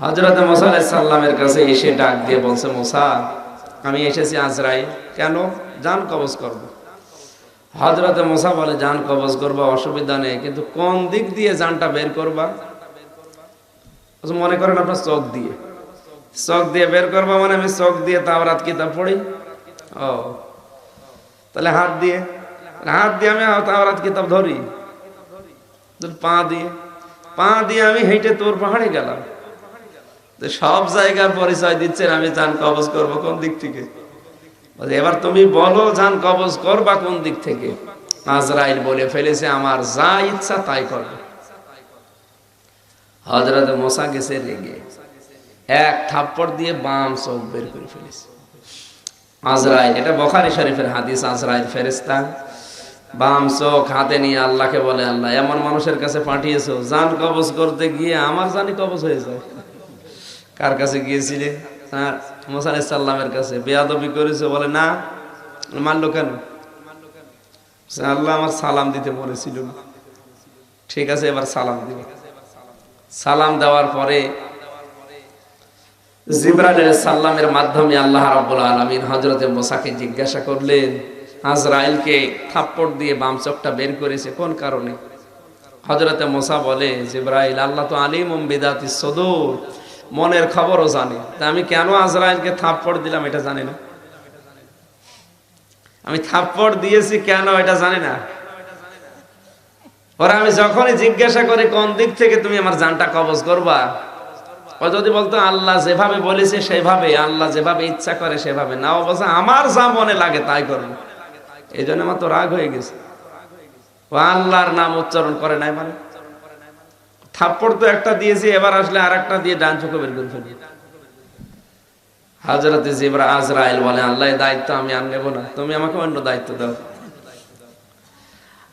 হজরত মোসা আলাইসাল্লামের কাছে এসে ডাক দিয়ে বলছে, মোসা, আমি এসেছি আজরাই কেন? জান কবজ করব। হজরত মোসা বলে জান কবজ করবা, অসুবিধা নেই। কিন্তু কোন দিক দিয়ে জানটা বের করবা? মনে করেন আপনার চোখ দিয়ে। চোখ দিয়ে বের করবা মানে আমি চোখ দিয়ে তাওরাত কিতাব পড়ি? ও। তাহলে হাত দিয়ে। হাত দিয়ে আমি তাওরাত কিতাব ধরি পা দিয়ে। পা দিয়ে আমি হেঁটে তোর পাহাড়ে গেলাম। সব জায়গার পরিচয় দিচ্ছেন, আমি জান কবজ করব কোন দিক থেকে? এবার তুমি বলো জান কবজ করবা কোন দিক থেকে? আজরাইল বলে ফেলেছে, আমার যা ইচ্ছা তাই করবে। হজরত মশা গেছে রেগে। এক থাপ্পড় দিয়ে বাম চোখ বের করে ফেলেছে। আজরাইল এটা বখারি শরীফের হাদিস আজরাইল ফেরেস্তা বাম চোখ হাতে নিয়ে আল্লাহকে বলে, আল্লাহ, এমন মানুষের কাছে পাঠিয়েছো জান কবজ করতে গিয়ে আমার জানি কবজ হয়ে যায়। কার কাছে গিয়েছিলে? হ্যাঁ মোসা সাল্লামের কাছে। বেয়াদবি করেছে, বলে, না। মানলো কেন? আল্লাহ আমার সালাম দিতে বলেছিল ঠিক আছে, এবার সালাম দিব। সালাম দেওয়ার পরে জিব্রাইল সাল্লামের মাধ্যমে আল্লাহ রাব্বুল আলামিন হযরতে মুসাকে জিজ্ঞাসা করলেন, আজরাইলকে থাপ্পড় দিয়ে বাম চোখটা বের করেছে কোন কারণে? হযরতে মুসা বলে, জিব্রাইল, আল্লাহ তো আলিম বিদাতি সদুর। মনের খবরও জানে। তা আমি কেন আজরাইলকে থাপ্পড় দিলাম এটা জানি না। আমি থাপ্পড় দিয়েছি কেন এটা জানি না। ওরা আমি যখনই জিজ্ঞাসা করি, কোন দিক থেকে তুমি আমার জানটা কবজ করবা? ও যদি বলতো, আল্লাহ যেভাবে বলেছে সেভাবে, আল্লাহ যেভাবে ইচ্ছা করে সেভাবে। না অবশ্য আমার যা মনে লাগে তাই করব এই জন্য আমার তো রাগ হয়ে গেছে। ও আল্লাহর নাম উচ্চারণ করে নাই মানে। থাপ্পড় তো একটা দিয়েছি, এবার আসলে আর একটা দিয়ে ডান চোখে বের করে ফেলি। হাজরতে জিবরা আজরাইল বলে আল্লাহ দায়িত্ব আমি আর নেব না, তুমি আমাকে অন্য দায়িত্ব দাও।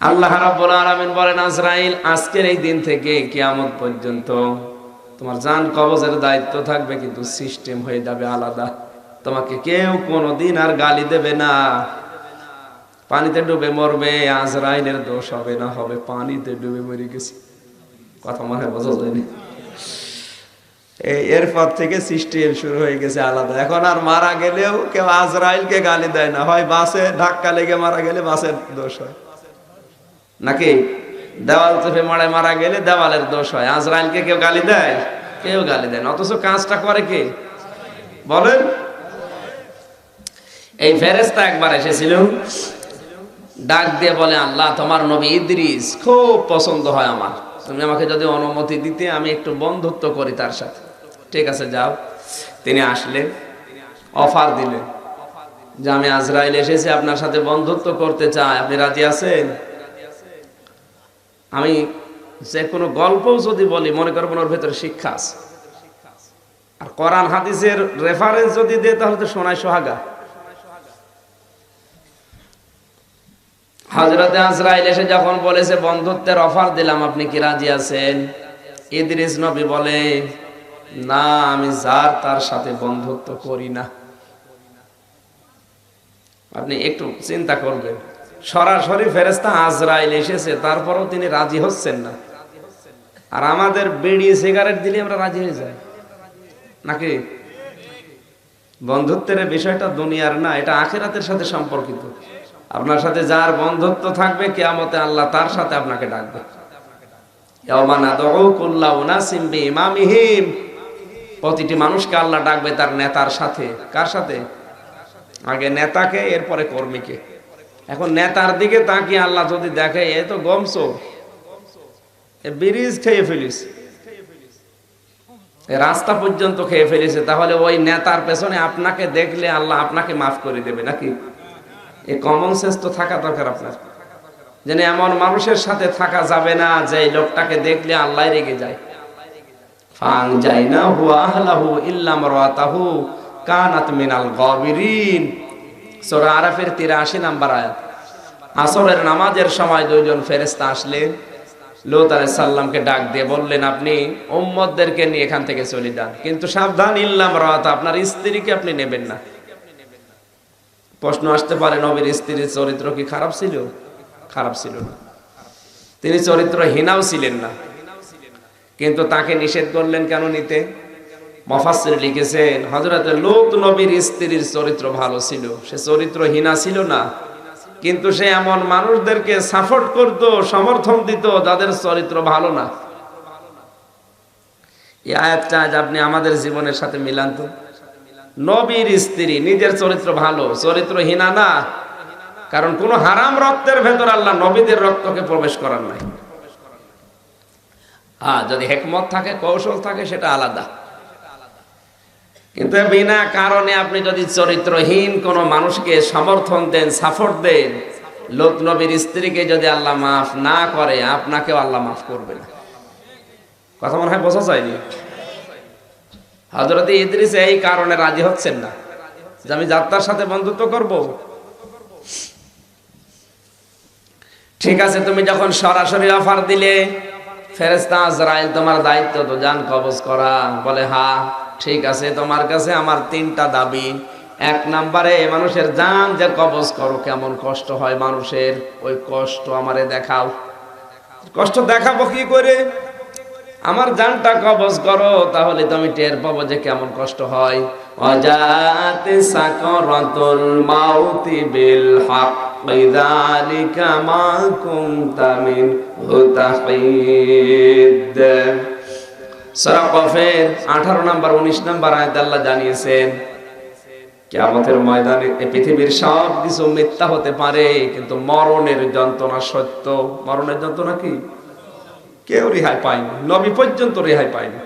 আল্লাহ রাব্বুল আলামিন বলেন, আজরাইল, আজকের এই দিন থেকে কিয়ামত পর্যন্ত তোমার জান কবজের দায়িত্ব থাকবে, কিন্তু সিস্টেম হয়ে যাবে আলাদা। তোমাকে কেউ কোনোদিন আর গালি দেবে না। পানিতে ডুবে মরবে, আজরাইলের দোষ হবে না, হবে পানিতে ডুবে মরে গেছে। কথা মনে বোঝা যায়নি এরপর থেকে সিস্টেম শুরু হয়ে গেছে আলাদা। এখন আর মারা গেলেও কেউ আজরাইলকে গালি দেয় না। হয় বাসে ধাক্কা লেগে মারা গেলে বাসের দোষ হয়। নাকি? দেওয়াল চেপে মারে মারা গেলে দেওয়ালের দোষ হয়। আজরাইলকে কেউ গালি দেয়? কেউ গালি দেয় না। অথচ কাজটা করে কে? বলেন। এই ফেরেস্তা একবার এসেছিল। ডাক দিয়ে বলে, আল্লাহ, তোমার নবী ইদ্রিস খুব পছন্দ হয় আমার। তুমি আমাকে যদি অনুমতি দিতে, আমি একটু বন্ধুত্ব করি তার সাথে। ঠিক আছে, যাও। তিনি আসলেন। অফার দিলেন। যে আমি আজরাইল এসেছি, আপনার সাথে বন্ধুত্ব করতে চাই। আপনি রাজি আছেন? আমি যে কোনো গল্পও যদি বলি, মনে করবেন ওর ভেতরে শিক্ষা আছে। আর কোরআন হাদিসের রেফারেন্স যদি দেয়, তাহলে তো শোনায় সোহাগা। হজরতে আজরাইল এসে যখন বলেছে, বন্ধুত্বের অফার দিলাম, আপনি কি রাজি আছেন? ইদ্রিস নবী বলে, না, আমি যার তার সাথে বন্ধুত্ব করি না। আপনি একটু চিন্তা করবেন। সরাসরি ফেরেস্তা আজরাইল এসেছে, তারপরও তিনি রাজি হচ্ছেন না। আর আমাদের বিড়ি, সিগারেট দিলে আমরা রাজি হয়ে যাই। নাকি? বন্ধুত্বের বিষয়টা দুনিয়ার না, এটা আখেরাতের সাথে সম্পর্কিত। আপনার সাথে যার বন্ধুত্ব থাকবে, কেয়ামতে আল্লাহ তার সাথে আপনাকে ডাকবে। প্রতিটি মানুষকে আল্লাহ ডাকবে তার নেতার সাথে। কার সাথে? আগে নেতাকে, এরপরে কর্মীকে। এখন নেতার দিকে তাকিয়ে আল্লাহ যদি দেখে, এ তো গমসো এ ব্রিজ খেয়ে ফেলিস। রাস্তা পর্যন্ত খেয়ে ফেলেছে তাহলে ওই নেতার পেছনে আপনাকে দেখলে আল্লাহ আপনাকে মাফ করে দেবে নাকি? এই কমন সেন্স তো থাকা দরকার আপনার। যেন এমন মানুষের সাথে থাকা যাবে না যে লোকটাকে দেখলে আল্লাহ রেগে যায়। ফাং যাই না ইল্লাম কানাত মিনাল গাবিরিন। আরাফের 83 নাম্বার আয়াত। আসরের নামাজের সময় দুইজন ফেরেশতা আসলেন। লোত আলাইহিস ডাক দিয়ে বললেন, আপনি উম্মতদেরকে নিয়ে এখান থেকে চলে যান। কিন্তু সাবধান ইল্লাম রাত আপনার স্ত্রীকে আপনি নেবেন না। প্রশ্ন আসতে পারে, নবীর স্ত্রীর চরিত্র কি খারাপ ছিল? খারাপ ছিল না। তিনি চরিত্রহীনাও ছিলেন না। কিন্তু তাকে নিষেধ করলেন কেন নিতে? মফাসির লিখেছেন হজরত লোক নবীর স্ত্রীর চরিত্র ভালো ছিল, সে চরিত্রহীনা ছিল না। কিন্তু সে এমন মানুষদেরকে সাপোর্ট করত, সমর্থন দিত, যাদের চরিত্র ভালো না। এই আয়াতটা আজ আপনি আমাদের জীবনের সাথে মিলান তো। নবীর স্ত্রী, নিজের চরিত্র ভালো, চরিত্রহীনা না। কারণ কোন হারাম রক্তের ভেতর আল্লাহ নবীদের রক্তকে প্রবেশ করার নাই। হ্যাঁ যদি হেকমত থাকে, কৌশল থাকে, সেটা আলাদা। কিন্তু বিনা কারণে আপনি যদি চরিত্রহীন কোন মানুষকে সমর্থন দেন, সাপোর্ট দেন, লোক নবীর স্ত্রীকে যদি আল্লাহ মাফ না করে, আপনাকেও আল্লাহ মাফ করবে না। কথা মনে হয় বোঝা যায়নি? হজরত ইদ্রিস এই কারণে রাজি হচ্ছেন না। যে আমি যাত্রার সাথে বন্ধুত্ব করব। ঠিক আছে, তুমি যখন সরাসরি অফার দিলে ফেরেস্তা আজরাইল তোমার দায়িত্ব তো জান কবজ করা। বলে, হা, ঠিক আছে, তোমার কাছে আমার তিনটা দাবি। এক নাম্বারে, মানুষের জান যে কবজ করো, কেমন কষ্ট হয় মানুষের। ওই কষ্ট আমারে দেখাও। কষ্ট দেখাবো কি করে? আমার জানটা কবজ করো, তাহলে তুমি টের পাবো যে কেমন কষ্ট হয়। অজাতে সাকরাতুল মাউতি বিল হক যালিকা মা কুনতা হুতাহিদ। সূরা কফের 18 নাম্বার 19 নাম্বার আয়াত আল্লাহ জানিয়েছেন ময়দানে পৃথিবীর সব কিছু মিথ্যা হতে পারে, কিন্তু মরণের যন্ত্রণা সত্য। মরণের যন্ত্রণা কি? কেউ রেহাই পায়নি। নবী পর্যন্ত রেহাই পায়নি।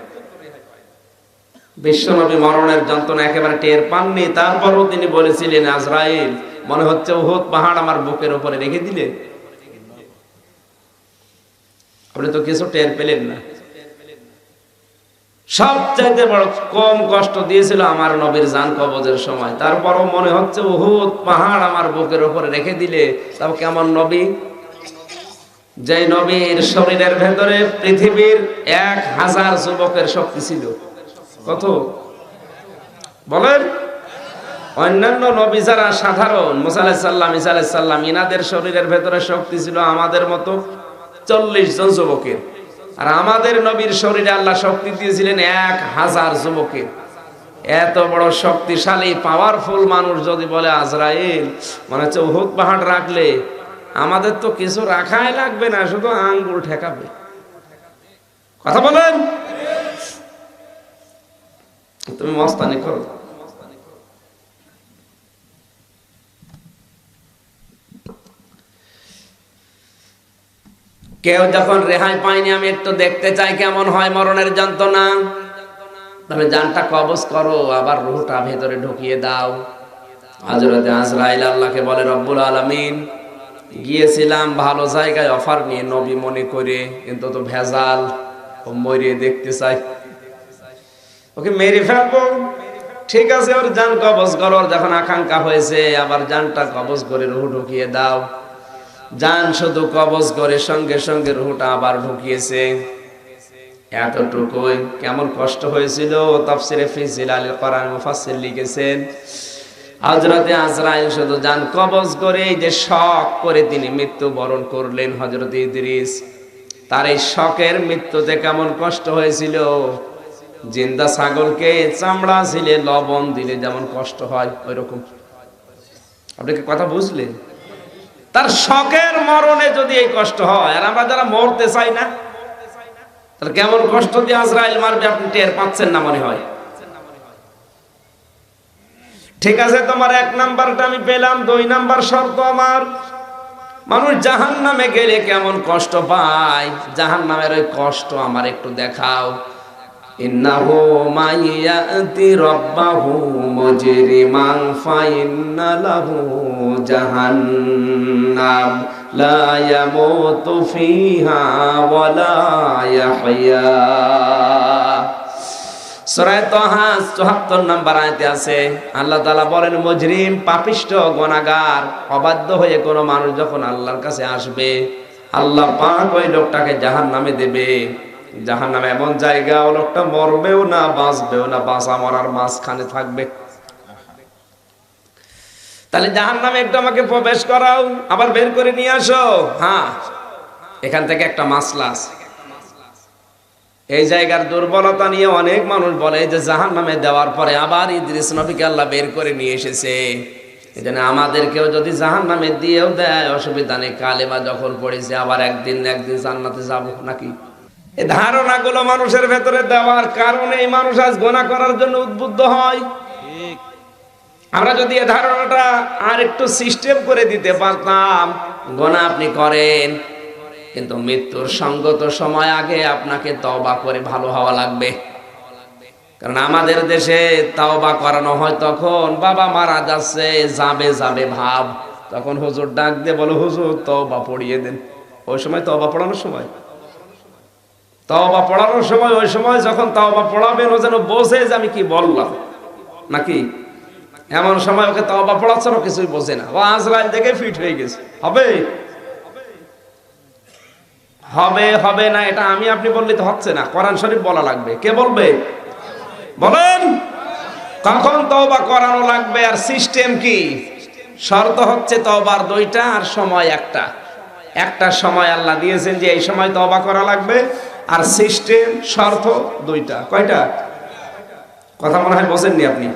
বিশ্ব নবী মরণের যন্ত্রণা একেবারে টের পাননি। তারপরও তিনি বলেছিলেন, আজরাইল, মনে হচ্ছে ওহদ পাহাড় আমার বুকের উপরে রেখে দিলে। আপনি তো কিছু টের পেলেন না। সবচাইতে বড় কম কষ্ট দিয়েছিল আমার নবীর যান কবজের সময়। তারপরও মনে হচ্ছে ওহুদ পাহাড় আমার বুকের উপরে রেখে দিলে তাও কেমন নবী? যে নবীর শরীরের ভেতরে পৃথিবীর এক হাজার যুবকের শক্তি ছিল। কত? বলেন। অন্যান্য নবী যারা সাধারণ মুসাল্লাম ইসাল্লাম ইনাদের শরীরের ভেতরে শক্তি ছিল আমাদের মতো চল্লিশ জন যুবকের। আর আমাদের নবীর শরীরে আল্লাহ শক্তি দিয়েছিলেন এক হাজার যুবকের। এত বড় শক্তিশালী পাওয়ারফুল মানুষ যদি বলে আজরাইল মানে হচ্ছে উহুদ পাহাড় রাখলে আমাদের তো কিছু রাখাই লাগবে না, শুধু আঙ্গুল ঠেকাবে। কথা বলেন? তুমি মস্তানি করো। কেউ যখন রেহাই পায়নি, আমি একটু দেখতে চাই কেমন হয় মরণের যন্ত্রণা। তাহলে জানটা কবজ করো, আবার রুহটা ভেতরে ঢুকিয়ে দাও। হজরতে আজরাইল আল্লাহকে বলে, রব্বুল আলমিন গিয়েছিলাম, ভালো জায়গায় অফার নিয়ে নবী মনে করে, কিন্তু তো ভেজাল, ও মরিয়ে দেখতে চাই। ওকে মেরে ফেলব। ঠিক আছে, ওর যান কবজ করো যখন আকাঙ্ক্ষা হয়েছে, আবার জানটা কবজ করে রুহু ঢুকিয়ে দাও। জান শুধু কবজ করে, সঙ্গে সঙ্গে রুহুটা আবার ঢুকিয়েছে। এতটুকুই। কেমন কষ্ট হয়েছিল তাফসিরে ফিজিল আলী কোরআন মুফাসসির লিখেছেন হজরতে আজরাইল শুধু যান কবজ করে এই যে শখ করে তিনি মৃত্যু বরণ করলেন হজরত ইদ্রিস। তার এই শখের মৃত্যুতে কেমন কষ্ট হয়েছিল? জিন্দা ছাগলকে চামড়া ছিলে, লবণ দিলে যেমন কষ্ট হয় ওই রকম আপনি কি কথা বুঝলেন? তার শখের মরণে যদি এই কষ্ট হয়, আর আমরা যারা মরতে চাই না, তাহলে কেমন কষ্ট দিয়ে আজরাইল মারবে আপনি টের পাচ্ছেন না মনে হয়। ঠিক আছে, তোমার এক নাম্বারটা আমি পেলাম, দুই নাম্বার শর্ত আমার। মানুষ জাহান নামে গেলে কেমন কষ্ট পায়? জাহান নামের ওই কষ্ট আমার একটু দেখাও। ইন্নাহু মাইয়াতি রাব্বাহু মুজরিমান, ফাইন্না লাহু জাহান্নাম। লা ইয়ামুতু ফিহা ওয়ালা ইয়াহইয়া। সূরা তাহা 74 নম্বর আয়াতে আছে, আল্লাহ বলেন গুনাহগার অবাধ্য হয়ে মানুষ যখন আল্লাহর কাছে আসবে, আল্লাহ পাক ওই লোকটাকে দেবে। এমন জায়গা, ও লোকটা মরবেও না, বাঁচবেও না, বাঁচা মরার মাঝখানে থাকবে। তাহলে জাহান নামে একটু আমাকে প্রবেশ করাও, আবার বের করে নিয়ে আসো। হ্যাঁ এখান থেকে একটা মাসলা আছে। এই জায়গার দুর্বলতা নিয়ে অনেক মানুষ বলে যে জাহান নামে দেওয়ার পরে আবার ইদ্রিস নবীকে আল্লাহ বের করে নিয়ে এসেছে। এই জন্য আমাদেরকেও যদি জাহান নামে দিয়েও দেয় অসুবিধা নেই। কালেমা যখন পড়েছে আবার একদিন একদিন জান্নাতে যাব নাকি? এই ধারণাগুলো মানুষের ভেতরে দেওয়ার কারণে এই মানুষ আজ গোনা করার জন্য উদ্বুদ্ধ হয়। আমরা যদি এ ধারণাটা আর একটু সিস্টেম করে দিতে পারতাম গোনা আপনি করেন। কিন্তু মৃত্যুর সঙ্গত সময় আগে আপনাকে তওবা করে ভালো হওয়া লাগবে। কারণ আমাদের দেশে তওবা করানো হয় তখন বাবা মারা যাচ্ছে, যাবে যাবে ভাব। তখন হুজুর ডাক দিয়ে বলো, হুজুর, তওবা পড়িয়ে দেন। ওই সময় তওবা পড়ানোর সময়। তওবা পড়ানোর সময়, ওই সময় যখন তওবা পড়াবেন, ও যেন বোঝে যে আমি কি বললাম। নাকি? এমন সময় ওকে তওবা পড়াচ্ছেন, ও কিছুই বোঝে না। ও আজ আজরাইল দেখে ফিট হয়ে গেছে। হবে? হবে হবে না, এটা আমি, আপনি বললে তো হচ্ছে না। কোরআন শরীফ বলা লাগবে। কে বলবে? বলেন। কখন তওবা করানো লাগবে আর সিস্টেম কি? শর্ত হচ্ছে তওবার দুইটা আর সময় একটা। একটা সময় আল্লাহ দিয়েছেন যে এই সময় তওবা করা লাগবে আর সিস্টেম, শর্ত দুইটা। কয়টা? কথা মনে হয় বোঝেননি আপনি।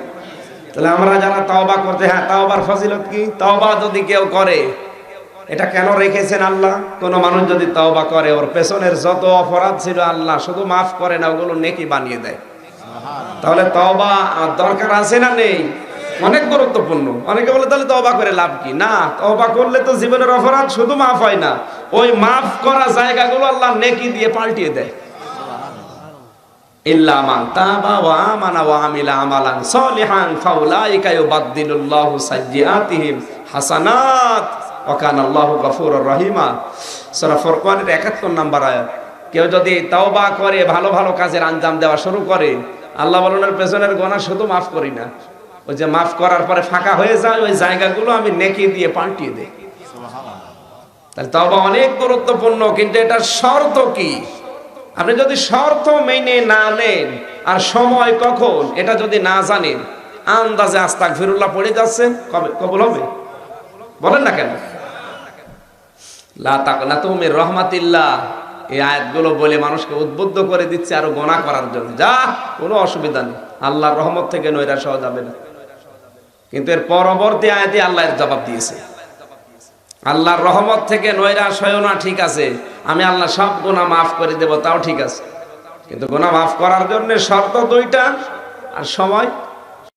তাহলে আমরা যারা তওবা করতে হ্যাঁ তওবার ফজিলত কি? তওবা যদি কেউ করে এটা কেন রেখেছেন আল্লাহ? কোন মানুষ যদি তওবা করে, ওর পেছনের যত অপরাধ ছিল আল্লাহ শুধু মাফ করে না, ওগুলো নেকি বানিয়ে দেয়। তাহলে তওবা দরকার আছে না নেই? অনেক গুরুত্বপূর্ণ। অনেকে বলে, তাহলে তওবা করে লাভ কি? না, তওবা করলে তো জীবনের অপরাধ শুধু মাফ হয় না। ওই মাফ করা জায়গাগুলো আল্লাহ নেকি দিয়ে পাল্টিয়ে দেয়। তাবা আমালান হাসানাত। ওয়া আল্লাহ গফুরুর রহিমা। সূরা ফুরকানের 71 নাম্বার আয়াত। কেউ যদি তওবা করে, ভালো ভালো কাজের আঞ্জাম দেওয়া শুরু করে, আল্লাহ বলনের পেছনের গোনা শুধু মাফ করি না। ওই যে মাফ করার পরে ফাঁকা হয়ে যায়, ওই জায়গাগুলো আমি নেকি দিয়ে পাল্টিয়ে দেই। তাহলে তওবা অনেক গুরুত্বপূর্ণ, কিন্তু এটার শর্ত কি? আপনি যদি শর্ত মেনে না নেন, আর সময় কখন, এটা যদি না জানেন, আন্দাজে আস্তাক ফিরুল্লাহ পড়ে যাচ্ছেন, কবে কবল হবে? বলেন না কেন? লা তাকনা রহমাতিল্লাহ। এই আয়াতগুলো বলে মানুষকে উদ্বুদ্ধ করে দিচ্ছে আরও গোনা করার জন্য। যা, কোনো অসুবিধা নেই। আল্লাহর রহমত থেকে নৈরা সহ যাবে না। কিন্তু এর পরবর্তী আয়াতে আল্লাহ জবাব দিয়েছে। আল্লাহর রহমত থেকে নৈরাশ হয় না, ঠিক আছে। আমি আল্লাহ সব গোনা মাফ করে দেব, তাও ঠিক আছে। কিন্তু গোনা মাফ করার জন্য শর্ত দুইটা, আর সময়